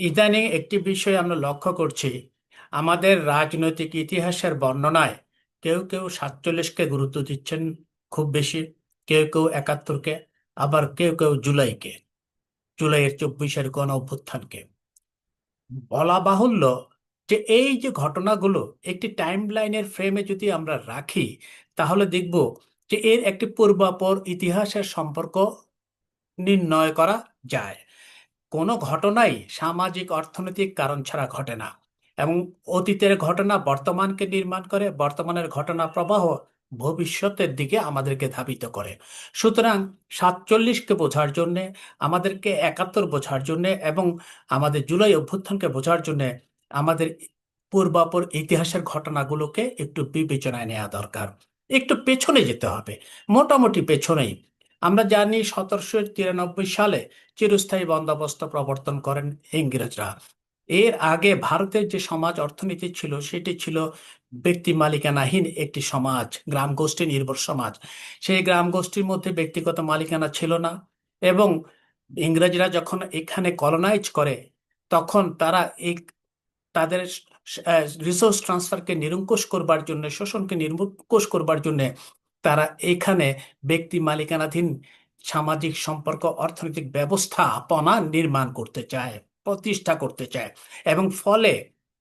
ইদানিং একটি বিষয় আমরা লক্ষ্য করছি। আমাদের রাজনৈতিক ইতিহাসের বর্ণনায় কেউ কেউ সাতচল্লিশকে গুরুত্ব দিচ্ছেন খুব বেশি, কেউ কেউ একাত্তরকে, আবার কেউ কেউ জুলাইকে, জুলাইয়ের চব্বিশের গণ অভ্যুত্থানকে। বলা বাহুল্য যে এই যে ঘটনাগুলো একটি টাইম লাইনের ফ্রেমে যদি আমরা রাখি, তাহলে দেখব যে এর একটি পূর্বাপর ইতিহাসের সম্পর্ক নির্ণয় করা যায়। কোনো ঘটনাই সামাজিক অর্থনৈতিক কারণ ছাড়া ঘটে না এবং অতীতের ঘটনা বর্তমানকে নির্মাণ করে, বর্তমানের ঘটনা প্রবাহ ভবিষ্যতের দিকে আমাদেরকে ধাবিত করে। সুতরাং সাতচল্লিশকে বোঝার জন্যে, আমাদেরকে একাত্তর বোঝার জন্যে এবং আমাদের জুলাই অভ্যুত্থানকে বোঝার জন্যে আমাদের পূর্বাপর ইতিহাসের ঘটনাগুলোকে একটু বিবেচনায় নেওয়া দরকার। একটু পেছনে যেতে হবে। মোটামুটি পেছনেই আমরা জানি সতেরোশো তিরানব্বই সালে চিরস্থায়ী বন্দোবস্ত প্রবর্তন করেন ইংরেজরা। এর আগে ভারতের যে সমাজ অর্থনীতি ছিল, সেটি ছিল ব্যক্তি মালিকানাহীন একটি সমাজ গ্রাম গোষ্ঠী নির্ভর সমাজ। সেই গ্রাম গোষ্ঠীর মধ্যে ব্যক্তিগত মালিকানা ছিল না এবং ইংরেজরা যখন এখানে কলোনাইজ করে, তখন তারা এই তাদের রিসোর্স ট্রান্সফারকে নিরঙ্কুশ করবার জন্য, শোষণকে নিরঙ্কুশ করবার জন্য তারা এখানে ব্যক্তি মালিকানাধীন সামাজিক সম্পর্ক, অর্থনৈতিক ব্যবস্থাপনা নির্মাণ করতে চায়, প্রতিষ্ঠা করতে চায় এবং ফলে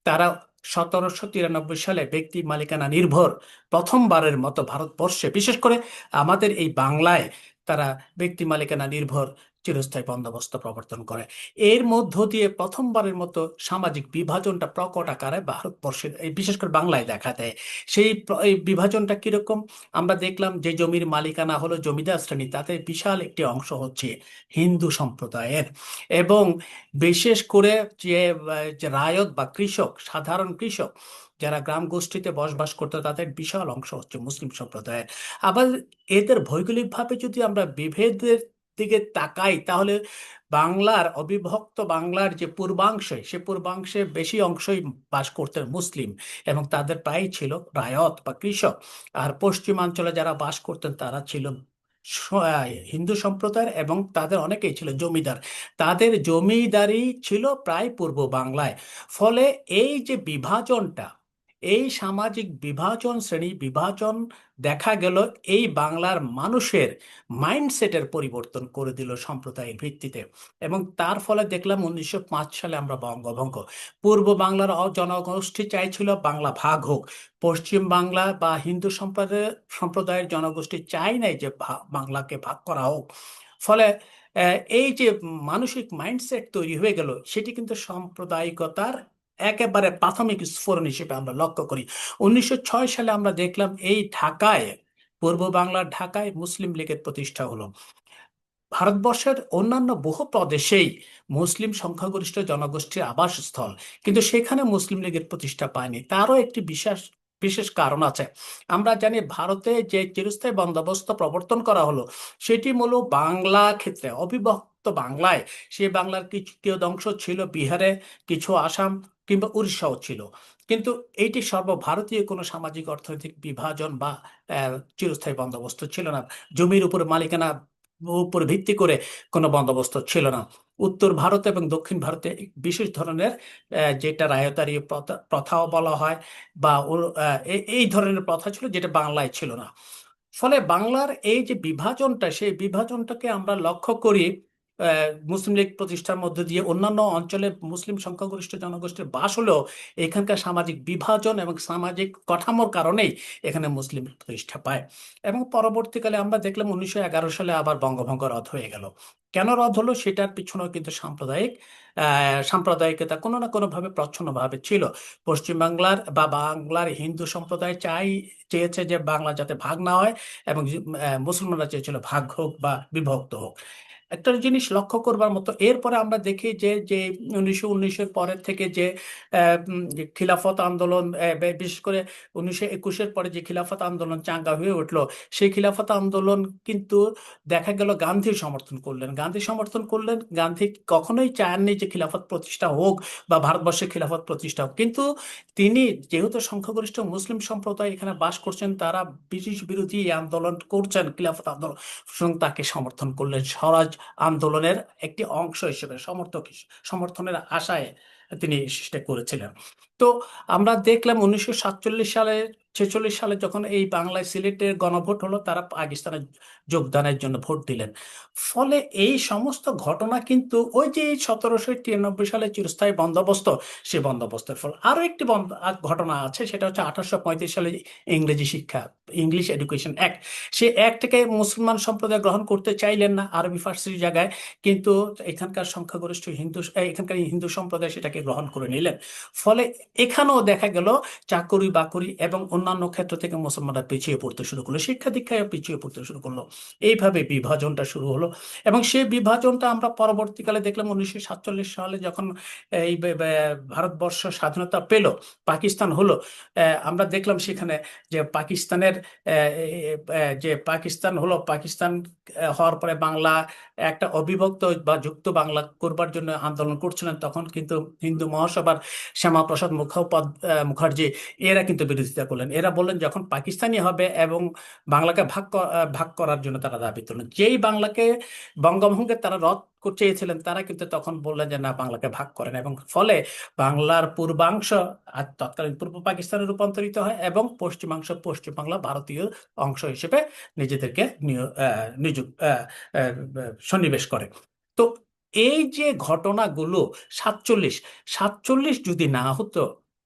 তারা সতেরোশো তিরানব্বই সালে ব্যক্তি মালিকানা নির্ভর প্রথমবারের মতো ভারতবর্ষে। বিশেষ করে আমাদের এই বাংলায় তারা ব্যক্তি মালিকানা নির্ভর চিরস্থায়ী বন্দোবস্ত প্রবর্তন করে। এর মধ্য দিয়ে প্রথমবারের মতো সামাজিক বিভাজনটা প্রকট আকারে ভারতবর্ষের বিশেষ করে বাংলায় দেখা দেয়। সেই এই বিভাজনটা কীরকম? আমরা দেখলাম যে জমির মালিকানা হলো জমিদার শ্রেণি, তাতে বিশাল একটি অংশ হচ্ছে হিন্দু সম্প্রদায়ের। এবং বিশেষ করে যে রায়ত বা কৃষক, সাধারণ কৃষক, যারা গ্রাম গোষ্ঠীতে বসবাস করতো, তাদের বিশাল অংশ হচ্ছে মুসলিম সম্প্রদায়ের। আবার এদের ভৌগোলিকভাবে যদি আমরা বিভেদের দিকে তাকাই, তাহলে বাংলার অবিভক্ত বাংলার যে পূর্বাংশে, সে পূর্বাংশে বেশি অংশই বাস করতেন মুসলিম এবং তাদের প্রায় ছিল রায়ত বা কৃষক। আর পশ্চিমাঞ্চলে যারা বাস করতেন, তারা ছিল হিন্দু সম্প্রদায়ের এবং তাদের অনেকেই ছিল জমিদার। তাদের জমিদারি ছিল প্রায় পূর্ব বাংলায়। ফলে এই যে বিভাজনটা এই সামাজিক বিভাজন শ্রেণি বিভাজন দেখা গেল এই বাংলার মানুষের মাইন্ডসেটের পরিবর্তন করে দিল সম্প্রদায়ের ভিত্তিতে। এবং তার ফলে দেখলাম উনিশশো পাঁচ সালে আমরা বঙ্গভঙ্গ। পূর্ব বাংলার জনগোষ্ঠী চাইছিল বাংলা ভাগ হোক। পশ্চিম বাংলা বা হিন্দু সম্প্রদায়ের সম্প্রদায়ের জনগোষ্ঠী চাই নাই যে বাংলাকে ভাগ করা হোক। ফলে এই যে মানসিক মাইন্ডসেট তৈরি হয়ে গেল, সেটি কিন্তু সাম্প্রদায়িকতার একেবারে প্রাথমিক স্ফোরণ হিসেবে আমরা লক্ষ্য করি। উনিশশো ছয় সালে আমরা দেখলাম এই ঢাকায়, পূর্ব বাংলার ঢাকায় মুসলিম লীগের প্রতিষ্ঠা হলো। ভারতবর্ষের অন্যান্য বহু প্রদেশেই মুসলিম সংখ্যাগরিষ্ঠ জনগোষ্ঠীর আবাসস্থল, কিন্তু সেখানে মুসলিম লীগের প্রতিষ্ঠা পায়নি। তারও একটি বিশেষ বিশেষ কারণ আছে। আমরা জানি ভারতে যে চিরস্থায়ী বন্দোবস্ত প্রবর্তন করা হলো, সেটি মূল বাংলা ক্ষেত্রে, অবিভক্ত বাংলায়। সে বাংলার কিছু কিছু অংশ ছিল বিহারে, কিছু আসাম কিংবা উড়িষ্যাও ছিল। কিন্তু এইটি সর্বভারতীয় কোনো সামাজিক অর্থনৈতিক বিভাজন বা চিরস্থায়ী বন্দোবস্ত ছিল না। জমির উপর মালিকানা উপর ভিত্তি করে কোনো বন্দোবস্ত ছিল না। উত্তর ভারত এবং দক্ষিণ ভারতে বিশেষ ধরনের যেটা রায়তারি প্রথা, প্রথাও বলা হয় বা এই ধরনের প্রথা ছিল যেটা বাংলায় ছিল না। ফলে বাংলার এই যে বিভাজনটা, সেই বিভাজনটাকে আমরা লক্ষ্য করি মুসলিম লীগ প্রতিষ্ঠার মধ্যে দিয়ে অন্যান্য অঞ্চলে মুসলিম সংখ্যাগরিষ্ঠ জনগোষ্ঠীর বাস হলেও এখানকার সামাজিক বিভাজন এবং সামাজিক কাঠামোর কারণেই এখানে মুসলিম প্রতিষ্ঠা পায়। এবং পরবর্তীকালে আমরা দেখলাম উনিশশো এগারো সালে আবার বঙ্গভঙ্গ রদ হয়ে গেল। কেন রদ হলো সেটার পিছনেও কিন্তু সাম্প্রদায়িক সাম্প্রদায়িকতা কোনো না কোনোভাবে প্রচ্ছন্নভাবে ছিল। পশ্চিমবাংলার বা বাংলার হিন্দু সম্প্রদায় চাই, চেয়েছে যে বাংলা যাতে ভাগ না হয় এবং মুসলমানরা চেয়েছিল ভাগ হোক বা বিভক্ত হোক। একটা জিনিস লক্ষ্য করবার মতো। এরপরে আমরা দেখি যে যে উনিশশো উনিশের পরের থেকে যে খিলাফত আন্দোলন বিশেষ করে উনিশশো একুশের পরে যে খিলাফত আন্দোলন চাঙ্গা হয়ে উঠল, সেই খিলাফত আন্দোলন কিন্তু দেখা গেল গান্ধী সমর্থন করলেন। গান্ধী সমর্থন করলেন, গান্ধী কখনোই চাননি যে খিলাফত প্রতিষ্ঠা হোক বা ভারতবর্ষে খিলাফত প্রতিষ্ঠা হোক। কিন্তু তিনি যেহেতু সংখ্যাগরিষ্ঠ মুসলিম সম্প্রদায় এখানে বাস করছেন, তারা ব্রিটিশ বিরোধী আন্দোলন করছেন, খিলাফত আন্দোলন তাকে সমর্থন করলেন। স্বরাজ আন্দোলনের একটি অংশ হিসেবে সমর্থক সমর্থনের আশায় তিনি সেটা করেছিলেন। তো আমরা দেখলাম উনিশশো সাতচল্লিশ সালে, ছেচল্লিশ সালে যখন এই বাংলায় সিলেটের গণভোট হলো, তারা পাকিস্তানে যোগদানের জন্য ভোট দিলেন। ফলে এই সমস্ত ঘটনা কিন্তু ওই যে সতেরোশো তিরানব্বই সালে চিরস্থায়ী বন্দোবস্ত, সে বন্দোবস্তের ফল আরও একটি ঘটনা আছে, সেটা হচ্ছে আঠারোশো পঁয়ত্রিশ সালে ইংরেজি শিক্ষা, ইংলিশ এডুকেশন অ্যাক্ট। সে অ্যাক্টকে মুসলমান সম্প্রদায় গ্রহণ করতে চাইলেন না আরবি ফার্সির জায়গায়, কিন্তু এখানকার সংখ্যাগরিষ্ঠ হিন্দু, এখানকার হিন্দু সম্প্রদায় সেটাকে গ্রহণ করে নিলেন। ফলে এখানেও দেখা গেল চাকরি, বাকরি এবং অন্যান্য ক্ষেত্র থেকে মুসলমানরা পিছিয়ে পড়তে শুরু করল শিক্ষা দীক্ষায় পিছিয়ে পড়তে শুরু করল। এইভাবে বিভাজনটা শুরু হলো এবং সেই বিভাজনটা আমরা পরবর্তীকালে দেখলাম উনিশশো সাতচল্লিশ সালে যখন এই ভারতবর্ষ স্বাধীনতা পেল, পাকিস্তান হলো আমরা দেখলাম সেখানে যে পাকিস্তানের যে পাকিস্তান হলো, পাকিস্তান হওয়ার পরে বাংলা একটা অবিভক্ত বা যুক্ত বাংলা করবার জন্য আন্দোলন করছিলেন, তখন কিন্তু হিন্দু মহাসভার শ্যামাপ্রসাদ মুখোপাধ্যায় মুখার্জি এরা কিন্তু বিরোধিতা করলেন। এরা বললেন যখন পাকিস্তানি হবে এবং বাংলাকে ভাগ ভাগ করার জন্য তারা দাবি তুললেন। যেই বাংলাকে বঙ্গভঙ্গে তারা রদ চেয়েছিলেন তারা কিন্তু তখন বললেন যে না বাংলাকে ভাগ করেন। এবং ফলে বাংলার পূর্বাংশ আর তৎকালীন পূর্ব পাকিস্তানে রূপান্তরিত হয় এবং পশ্চিমাংশ পশ্চিম বাংলা ভারতীয় অংশ হিসেবে নিজেদেরকে নিয়- আহ, নিযুক আহ, আহ, সন্নিবেশ করে। তো এই যে ঘটনাগুলো সাতচল্লিশ সাতচল্লিশ যদি না হতো,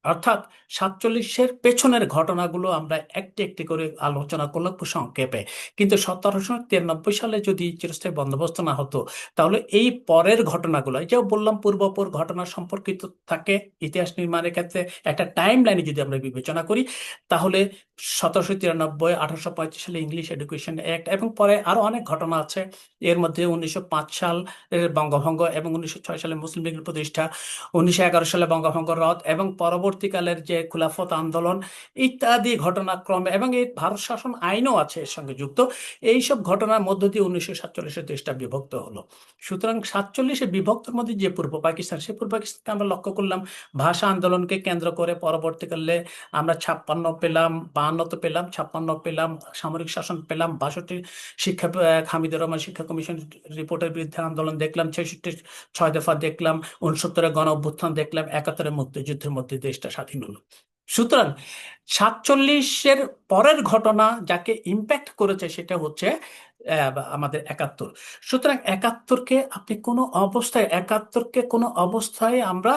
অর্থাৎ সাতচল্লিশের পেছনের ঘটনাগুলো আমরা একটি একটি করে আলোচনা করলাম সংক্ষেপে। কিন্তু সতেরোশো তিরানব্বই সালে যদি চিরস্থায়ী বন্দোবস্ত না হতো, তাহলে এই পরের ঘটনাগুলো যে বললাম পূর্বপর ঘটনা সম্পর্কিত থাকে ইতিহাস নির্মাণের ক্ষেত্রে, একটা টাইম লাইনে যদি আমরা বিবেচনা করি, তাহলে সতেরোশো তিরানব্বই, আঠারোশো পঁয়ত্রিশ সালে ইংলিশ এডুকেশন অ্যাক্ট এবং পরে আরও অনেক ঘটনা আছে। এর মধ্যে উনিশশো পাঁচ সাল বঙ্গভঙ্গ এবং উনিশশো ছয় সালে মুসলিম লীগের প্রতিষ্ঠা, উনিশশো এগারো সালে বঙ্গভঙ্গ রদ এবং পরবর্তীকালের যে খুলাফত আন্দোলন ইত্যাদি ঘটনাক্রমে এবং এই ভারত শাসন আইনও আছে এর সঙ্গে যুক্ত। এইসব ঘটনার মধ্য দিয়ে উনিশশো সাতচল্লিশের দেশটা বিভক্ত হলো। সুতরাং সাতচল্লিশে বিভক্তের মধ্যে যে পূর্ব পাকিস্তান সে পূর্ব পাকিস্তানকে আমরা লক্ষ্য করলাম, ভাষা আন্দোলনকে কেন্দ্র করে পরবর্তীকালে আমরা ছাপ্পান্ন পেলাম বাহান্ন তো পেলাম, ছাপ্পান্ন পেলাম, সামরিক শাসন পেলাম, বাষট্টি শিক্ষা হামিদুর রহমান শিক্ষা কমিশন রিপোর্টের বিরুদ্ধে আন্দোলন দেখলাম, ছেষট্টি ছয় দফা দেখলাম উনসত্তরের গণ অভ্যুত্থান দেখলাম, একাত্তরে মুক্তিযুদ্ধের মধ্যে দেশটা স্বাধীন হলো। সুতরাং সাতচল্লিশের পরের ঘটনা যাকে ইম্প্যাক্ট করেছে সেটা হচ্ছে আমাদের একাত্তর। সুতরাং একাত্তরকে আপনি কোনো অবস্থায়, একাত্তরকে কোনো অবস্থায় আমরা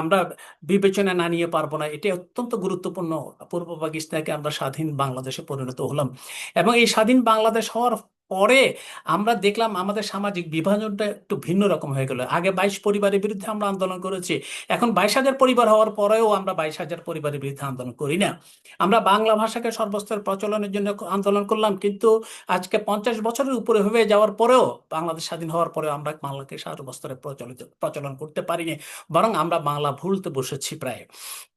আমরা বিবেচনা না নিয়ে পারব না। এটি অত্যন্ত গুরুত্বপূর্ণ। পূর্ব পাকিস্তানকে আমরা স্বাধীন বাংলাদেশে পরিণত হলাম। এবং এই স্বাধীন বাংলাদেশ হওয়ার পরে আমরা দেখলাম আমাদের সামাজিক বিভাজনটা একটু ভিন্ন রকম হয়ে গেল। আগে বাইশ পরিবারের বিরুদ্ধে আমরা আন্দোলন করেছি, এখন বাইশ হাজার পরিবার হওয়ার পরেও আমরা বাইশ হাজার পরিবারের বিরুদ্ধে আন্দোলন করি না। আমরা বাংলা ভাষাকে সর্বস্তর প্রচলনের জন্য আন্দোলন করলাম, কিন্তু আজকে পঞ্চাশ বছরের উপরে হয়ে যাওয়ার পরেও, বাংলাদেশ স্বাধীন হওয়ার পরেও আমরা বাংলাকে সর্বস্তরে প্রচলিত, প্রচলন করতে পারিনি, বরং আমরা বাংলা ভুলতে বসেছি প্রায়।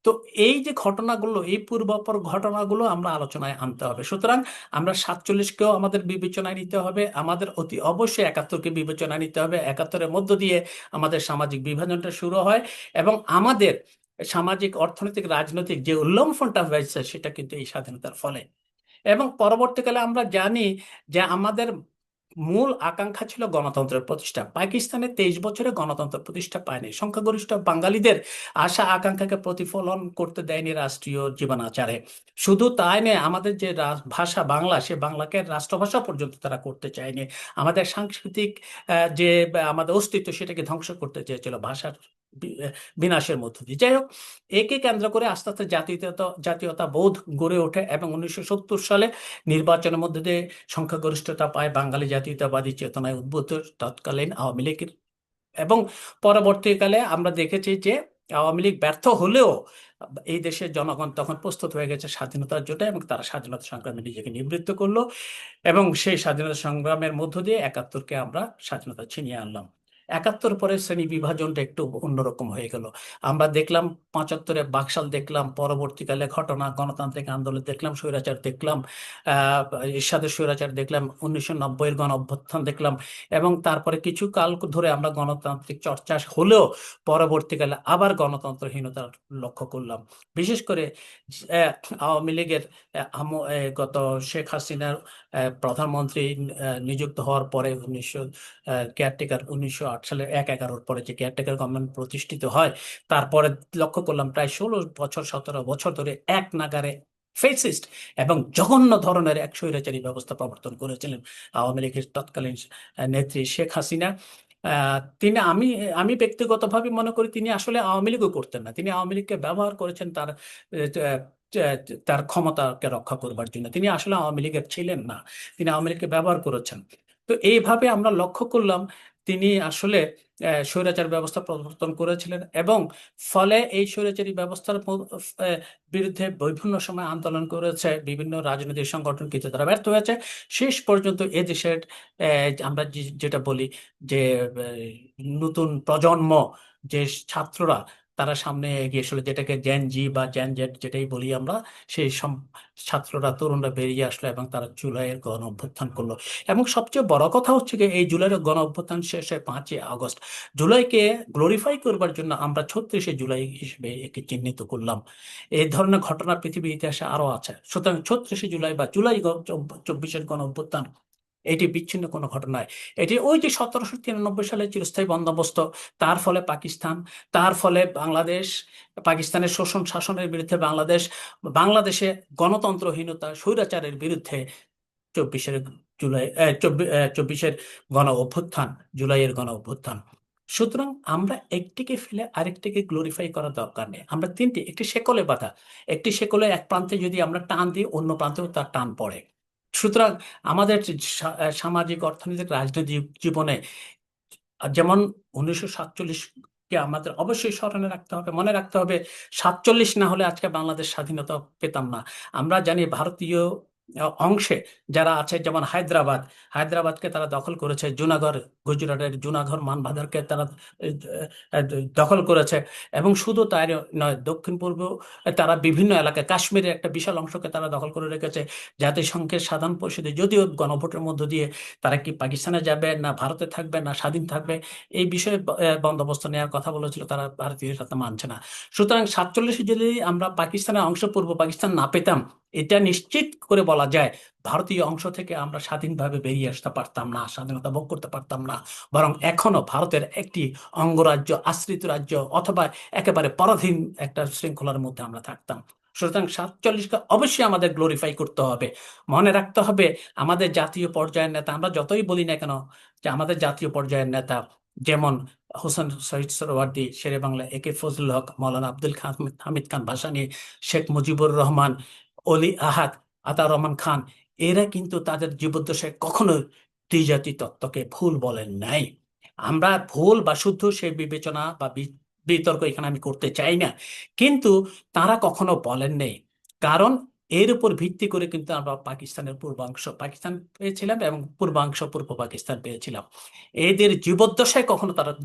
তো এই যে ঘটনাগুলো, এই পূর্বাপর ঘটনাগুলো আমরা আলোচনায় আনতে হবে। সুতরাং আমরা সাতচল্লিশকেও আমাদের বিবেচনায় নিতে হবে, আমাদের অতি অবশ্যই একাত্তরকে বিবেচনায় নিতে হবে। একাত্তরের মধ্য দিয়ে আমাদের সামাজিক বিভাজনটা শুরু হয় এবং আমাদের সামাজিক, অর্থনৈতিক, রাজনৈতিক যে উল্লম্ফনটা হয়েছে, সেটা কিন্তু এই স্বাধীনতার ফলে। এবং পরবর্তীকালে আমরা জানি যে আমাদের মূল আকাঙ্ক্ষা ছিল গণতন্ত্রের প্রতিষ্ঠা। পাকিস্তানে তেইশ বছরে গণতন্ত্র প্রতিষ্ঠা পায়নি। সংখ্যাগরিষ্ঠ বাঙালিদের আশা, আকাঙ্ক্ষাকে প্রতিফলন করতে দেয়নি রাষ্ট্রীয় জীবনাচারে। শুধু তাই নয়, আমাদের যে ভাষা বাংলা, সে বাংলাকে রাষ্ট্রভাষা পর্যন্ত তারা করতে চায়নি। আমাদের সাংস্কৃতিক যে আমাদের অস্তিত্ব, সেটাকে ধ্বংস করতে চেয়েছিল ভাষার বিনাশের মধ্য দিয়ে। যাই হোক, একে কেন্দ্র করে আস্তে আস্তে জাতীয়তা জাতীয়তা বোধ গড়ে ওঠে এবং উনিশশো সত্তর সালে নির্বাচনের মধ্যে দিয়ে সংখ্যাগরিষ্ঠতা পায় বাঙালি জাতীয়তাবাদী চেতনায় উদ্বুদ্ধ তৎকালীন আওয়ামী লীগের। এবং পরবর্তীকালে আমরা দেখেছি যে আওয়ামী লীগ ব্যর্থ হলেও এই দেশের জনগণ তখন প্রস্তুত হয়ে গেছে স্বাধীনতার জন্য এবং তারা স্বাধীনতা সংগ্রামে নিজেকে নিবৃত্ত করল এবং সেই স্বাধীনতা সংগ্রামের মধ্য দিয়ে একাত্তরকে আমরা স্বাধীনতা ছিনিয়ে আনলাম। একাত্তর পরে শ্রেণি বিভাজনটা একটু অন্যরকম হয়ে গেল। আমরা দেখলাম পঁচাত্তরে বাকশাল দেখলাম, পরবর্তীকালে ঘটনা, গণতান্ত্রিক আন্দোলন দেখলাম, স্বৈরাচার দেখলাম, আহ এরশাদের স্বৈরাচার দেখলাম, উনিশশো নব্বইয়ের গণ অভ্যুত্থান দেখলাম এবং তারপরে কিছু কাল ধরে আমরা গণতান্ত্রিক চর্চা হলেও পরবর্তীকালে আবার গণতন্ত্রহীনতা লক্ষ্য করলাম। বিশেষ করে আওয়ামী লীগের গত শেখ হাসিনার প্রধানমন্ত্রী নিযুক্ত হওয়ার পরে উনিশশো কেয়ারটেকার উনিশশো আট সালে এক এগারোর পরে যে কেয়ারটেকার গভর্নমেন্ট প্রতিষ্ঠিত হয়, তারপরে লক্ষ্য করলাম প্রায় ষোলো বছর, সতেরো বছর ধরে এক নাগারে ফেসিস্ট এবং জঘন্য ধরনের এক স্বৈরাচারী ব্যবস্থা প্রবর্তন করেছিলেন আওয়ামী লীগের তৎকালীন নেত্রী শেখ হাসিনা। তিনি আমি আমি ব্যক্তিগতভাবে মনে করি তিনি আসলে আওয়ামী লীগও করতেন না। তিনি আওয়ামী লীগকে ব্যবহার করেছেন তার তার ক্ষমতাকে রক্ষা করবার জন্য। তিনি আসলে আওয়ামী লীগের ছিলেন না। তিনি আওয়ামী লীগকে ব্যবহার করেছেন। তো এইভাবে আমরা লক্ষ্য করলাম তিনি আসলে স্বৈরাচার ব্যবস্থা প্রবর্তন করেছিলেন এবং ফলে এই স্বৈরাচারী ব্যবস্থার বিরুদ্ধে বিভিন্ন সময় আন্দোলন করেছে, বিভিন্ন রাজনৈতিক সংগঠন কিন্তু তারা ব্যর্থ হয়েছে। শেষ পর্যন্ত এ দেশের আমরা যেটা বলি যে নতুন প্রজন্ম, যে ছাত্ররা তারা সামনে এগিয়ে এসেছিল যেটাকে জেন জি বা জেন জেড যেটাই বলি আমরা, সেই ছাত্ররা, তরুণরা বেরিয়ে আসলো এবং তারা জুলাইয়ের গণ অভ্যুত্থান করল। এবং সবচেয়ে বড় কথা হচ্ছে যে এই জুলাইয়ের গণ অভ্যুত্থান শেষে পাঁচই আগস্ট, জুলাইকে গ্লোরিফাই করবার জন্য আমরা ছত্রিশে জুলাই হিসেবে একে চিহ্নিত করলাম। এই ধরনের ঘটনা পৃথিবীর ইতিহাসে আরও আছে। সুতরাং ছত্রিশে জুলাই বা জুলাই চব্বিশের গণ অভ্যুত্থান এটি বিচ্ছিন্ন কোনো ঘটনা নয়। এটি ওই যে সতেরোশো তিরানব্বই সালে চিরস্থায়ী বন্দোবস্ত, তার ফলে পাকিস্তান, তার ফলে বাংলাদেশ, পাকিস্তানের শোষণ শাসনের বিরুদ্ধে বাংলাদেশ, বাংলাদেশে গণতন্ত্রহীনতা, স্বৈরাচারের বিরুদ্ধে চব্বিশের জুলাই চব্বিশের গণ অভ্যুত্থান, জুলাইয়ের গণ অভ্যুত্থান। সুতরাং আমরা একটিকে ফেলে আরেকটিকে গ্লোরিফাই করার দরকার নেই। আমরা তিনটি, একটি শেকলে বাঁধা, একটি শেকলে এক প্রান্তে যদি আমরা টান দিই, অন্য প্রান্তেও তার টান পড়ে। সুতরাং আমাদের সামাজিক অর্থনৈতিক রাজনৈতিক জীবনে যেমন উনিশশো সাতচল্লিশকে আমাদের অবশ্যই স্মরণে রাখতে হবে, মনে রাখতে হবে সাতচল্লিশ না হলে আজকে বাংলাদেশ স্বাধীনতা পেতাম না। আমরা জানি ভারতীয় অংশে যারা আছে, যেমন হায়দ্রাবাদ। হায়দ্রাবাদকে তারা দখল করেছে, জুনাগড়, গুজরাটের জুনাগড় মানভাদারকে তারা দখল করেছে। এবং শুধু তাই নয়, দক্ষিণ পূর্ব তারা বিভিন্ন এলাকায়, কাশ্মীরের একটা বিশাল অংশকে তারা দখল করে রেখেছে। জাতিসংঘের সাধারণ পরিষদে যদিও গণভোটের মধ্য দিয়ে তারা কি পাকিস্তানে যাবে, না ভারতে থাকবে, না স্বাধীন থাকবে, এই বিষয়ে বন্দোবস্ত নেওয়ার কথা বলেছিল, তারা ভারতীয় সাথে মানছে না। সুতরাং সাতচল্লিশে যদি আমরা পাকিস্তানের অংশ পূর্ব পাকিস্তান না পেতাম এটা নিশ্চিত করে বলা যায়, ভারতীয় অংশ থেকে আমরা স্বাধীনভাবে বেরিয়ে আসতে পারতাম না, স্বাধীনতা ভোগ করতে পারতাম না। বরং এখনও ভারতের একটি অঙ্গরাজ্য, আশ্রিত রাজ্য অথবা একেবারে পরাধীন একটা শৃঙ্খলার মধ্যে আমরা থাকতাম। সুতরাং সাতচল্লিশকে অবশ্যই আমাদের গ্লোরিফাই করতে হবে। মনে রাখতে হবে, আমাদের জাতীয় পর্যায়ের নেতা, আমরা যতই বলি না কেন যে আমাদের জাতীয় পর্যায়ের নেতা, যেমন হোসেন শহীদ সোহরাওয়ার্দী শেরে বাংলা এ কে ফজলুল হক, মৌলানা আব্দুল খান হামিদ খান ভাসানী, শেখ মুজিবুর রহমান অলি আহাদ আতাউর রহমান খান, এরা কিন্তু তাদের জীবদ্দশায় কখনো দ্বিজাতি তত্ত্বকে ভুল বলেন নাই। আমরা ভুল বা শুদ্ধ সে বিবেচনা বি- বিতর্ক এখানে আমি করতে চাই না। কিন্তু তারা কখনো বলেন নেই। কারণ এর উপর ভিত্তি করে কিন্তু আমরা পাকিস্তানের পূর্বাংশ, পাকিস্তান পেয়েছিলাম এবং পূর্বাংশ পূর্ব পাকিস্তান পেয়েছিলাম। এদের জীবদ্দশায় কখনো তারা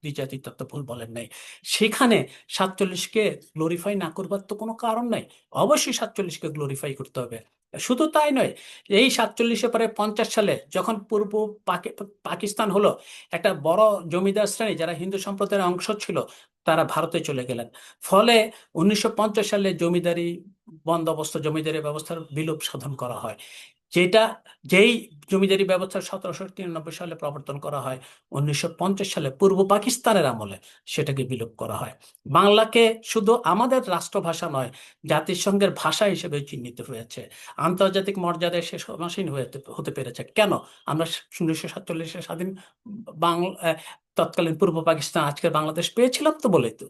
দ্বি- দ্বিজাতি তত্ত্ব ভুল বলেন নাই। সেখানে সাতচল্লিশকে গ্লোরিফাই না করবার তো কোনো কারণ নাই। অবশ্যই সাতচল্লিশকে গ্লোরিফাই করতে হবে। শুধু তাই নয়, এই সাতচল্লিশে পরে পঞ্চাশ সালে যখন পূর্ব পাকি- পাকিস্তান হলো, একটা বড় জমিদার শ্রেণি, যারা হিন্দু সম্প্রদায়ের অংশ ছিল, তারা ভারতে চলে গেলেন। ফলে উনিশশো পঞ্চাশ সালে জমিদারি বন্দোবস্ত, জমিদারি ব্যবস্থার বিলোপ সাধন করা হয়। যেটা, যেই জমিদারি ব্যবস্থা সতেরোশো তিরানব্বই সালে প্রবর্তন করা হয়, উনিশশো পঞ্চাশ সালে পূর্ব পাকিস্তানের আমলে সেটাকে বিলোপ করা হয়। বাংলাকে শুধু আমাদের রাষ্ট্রভাষা নয়, জাতিসংঘের ভাষা হিসেবে চিহ্নিত হয়েছে। আন্তর্জাতিক মর্যাদায় সে সমাসীন হয়ে হতে পেরেছে। কেন? আমরা উনিশশো সাতচল্লিশে স্বাধীন বাংলা তৎকালীন পূর্ব পাকিস্তান আজকের বাংলাদেশ পেয়েছিলাম তো বলেই তো।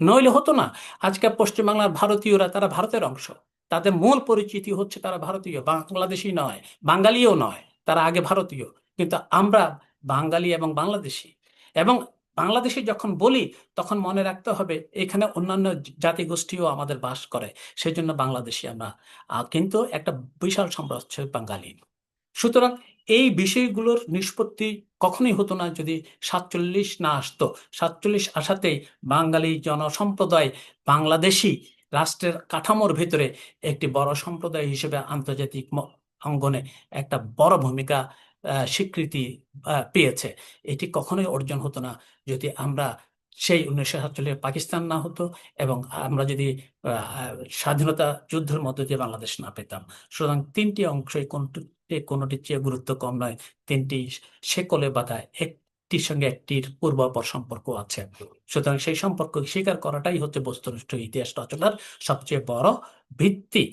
নইলে হতো না। আজকে পশ্চিমবাংলার ভারতীয়রা তারা ভারতের অংশ। তাদের মূল পরিচিতি হচ্ছে তারা ভারতীয়, বাংলাদেশি নয়, বাঙালিও নয়, তারা আগে ভারতীয়। কিন্তু আমরা বাঙালি এবং বাংলাদেশি। এবং বাংলাদেশে যখন বলি, তখন মনে রাখতে হবে, এখানে অন্যান্য জাতিগোষ্ঠীও আমাদের বাস করে সেই জন্য বাংলাদেশি আমরা। কিন্তু একটা বিশাল হচ্ছে বাঙালি। সুতরাং এই বিষয়গুলোর নিষ্পত্তি কখনোই হতো না যদি সাতচল্লিশ না আসতো। সাতচল্লিশ আসাতেই বাঙালি জনসম্প্রদায় বাংলাদেশি রাষ্ট্রের কাঠামোর ভেতরে একটি বড় সম্প্রদায় হিসেবে আন্তর্জাতিক অঙ্গনে একটা বড় ভূমিকা স্বীকৃতি পেয়েছে। এটি কখনোই অর্জন হতো না। যদি আমরা সেই উনিশশো সাতচল্লিশ পাকিস্তান না হতো এবং আমরা যদি স্বাধীনতা যুদ্ধের মধ্য দিয়ে বাংলাদেশ না পেতাম। সুতরাং তিনটি অংশই কোনটি, কোনোটির চেয়ে গুরুত্ব কম নয়, তিনটি শেকলে বাঁধা। একটির সঙ্গে একটির পূর্বাপর সম্পর্ক আছে। সুতরাং সেই সম্পর্ক স্বীকার করাটাই হচ্ছে বস্তুনিষ্ঠ ইতিহাস রচনার সবচেয়ে বড় ভিত্তি।